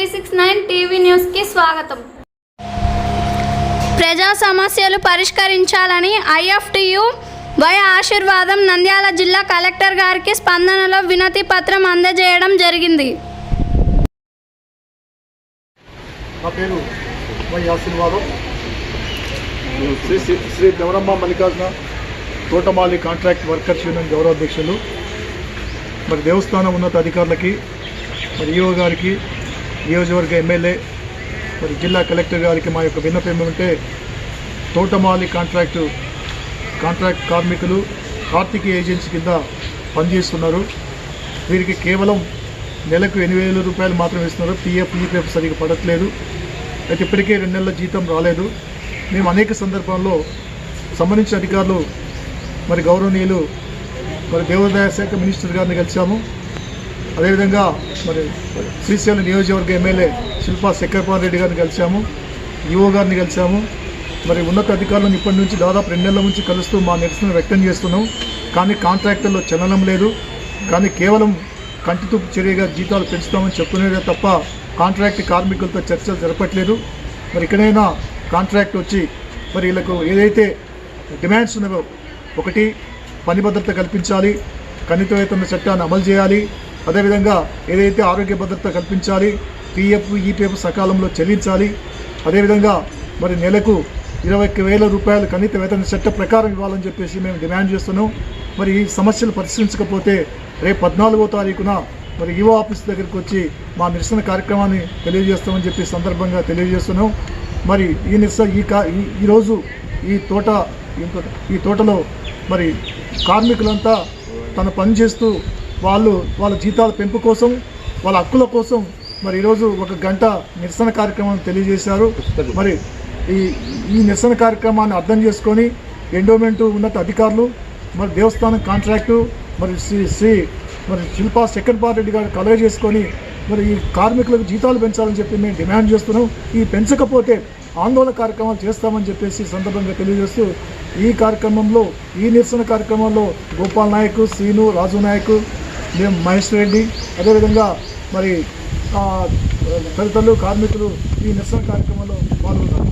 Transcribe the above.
Three six nine TV న్యూస్కి స్వాగతం. ప్రజా సమస్యలు పరిష్కరించాలని ఐఎఫ్టియు వై ఆశీర్వాదం నంద్యాల జిల్లా కలెక్టర్ గారికి స్పందనలో వినతి పత్రం అందజేయడం జరిగింది. నా పేరు వై ఆశీర్వాదం. శ్రీ శ్రీ గౌరమ్మ మల్లికార్జున తోటమాలి కాంట్రాక్ట్ వర్కర్స్ యూనియన్ గౌరవాధ్యక్షులు మరి దేవస్థానం ఉన్నత అధికారులకి మరి ఈఓ గారికి నియోజకవర్గ ఎమ్మెల్యే మరి జిల్లా కలెక్టర్ గారికి మా యొక్క విన్నపం ఏమంటే తోటమాలి కాంట్రాక్టు కాంట్రాక్ట్ కార్మికులు కార్తీక ఏజెన్సీ కింద పనిచేస్తున్నారు. వీరికి కేవలం నెలకు ఎనిమిది వేల రూపాయలు మాత్రమే ఇస్తున్నారు. పిఎఫ్ ఈపీఎఫ్ సరిగ్గా పడట్లేదు. అయితే ఇప్పటికే రెండు నెలల జీతం రాలేదు. మేము అనేక సందర్భాల్లో సంబంధించిన అధికారులు మరి గౌరవనీయులు మరి దేవాదాయ శాఖ మినిస్టర్ గారిని కలిసాము అదేవిధంగా మరి శ్రీశైలం నియోజకవర్గ ఎమ్మెల్యే శిల్పా శంకర్పాల్ రెడ్డి గారిని కలిసాము ఈఓ గారిని కలిసాము మరి ఉన్నత అధికారులను ఇప్పటి నుంచి దాదాపు రెండు నెలల నుంచి కలుస్తూ మా నిరసన వ్యక్తం చేస్తున్నాం. కానీ కాంట్రాక్టర్లో చలనం లేదు. కానీ కేవలం కంటితుప్పు చర్యగా జీతాలు పెంచుతామని చెప్తున్నదే తప్ప కాంట్రాక్ట్ కార్మికులతో చర్చలు జరపట్లేదు. మరి ఇక్కడైనా కాంట్రాక్ట్ వచ్చి మరి వీళ్ళకు ఏదైతే డిమాండ్స్ ఉన్నాయో ఒకటి పని భద్రత కల్పించాలి కనిత వేతన చట్టాన్ని అమలు చేయాలి అదేవిధంగా ఏదైతే ఆరోగ్య భద్రత కల్పించాలి పిఎఫ్ ఈపీఎఫ్ సకాలంలో చెల్లించాలి అదేవిధంగా మరి నెలకు ఇరవై వేల రూపాయలు కనీత వేతన చట్ట ప్రకారం ఇవ్వాలని చెప్పేసి మేము డిమాండ్ చేస్తున్నాం. మరి ఈ సమస్యలు పరిష్కరించకపోతే రేపు పద్నాలుగో తారీఖున మరి యువ ఆఫీస్ దగ్గరికి వచ్చి మా నిరసన కార్యక్రమాన్ని తెలియజేస్తామని చెప్పి సందర్భంగా తెలియజేస్తున్నాం. మరి ఈ నిరసన ఈ కా ఈ- ఈరోజు ఈ తోట ఈ తోట- ఈ తోటలో మరి కార్మికులంతా తన పని చేస్తూ వాళ్ళు వాళ్ళ జీతాల పెంపు కోసం వాళ్ళ హక్కుల కోసం మరి ఈరోజు ఒక గంట నిరసన కార్యక్రమం తెలియజేశారు. మరి ఈ ఈ నిరసన కార్యక్రమాన్ని అర్థం చేసుకొని ఎండోమెంట్ ఉన్నత అధికారులు మరి దేవస్థానం కాంట్రాక్టు మరి శ్రీ శ్రీ మరి శిల్పా సెకండ్ రెడ్డి గారు కలగ చేసుకొని మరి ఈ కార్మికులకు జీతాలు పెంచాలని చెప్పి మేము డిమాండ్ చేస్తున్నాం. ఈ పెంచకపోతే ఆందోళన కార్యక్రమాలు చేస్తామని చెప్పేసి సందర్భంగా తెలియజేస్తూ ఈ కార్యక్రమంలో ఈ నిరసన కార్యక్రమంలో గోపాల్ నాయక్ శ్రీను రాజు నాయక్ మేము మహేష్ రెడ్డి. అదేవిధంగా మరి తదితరులు కార్మికులు ఈ నిరసన కార్యక్రమంలో పాల్గొన్నారు.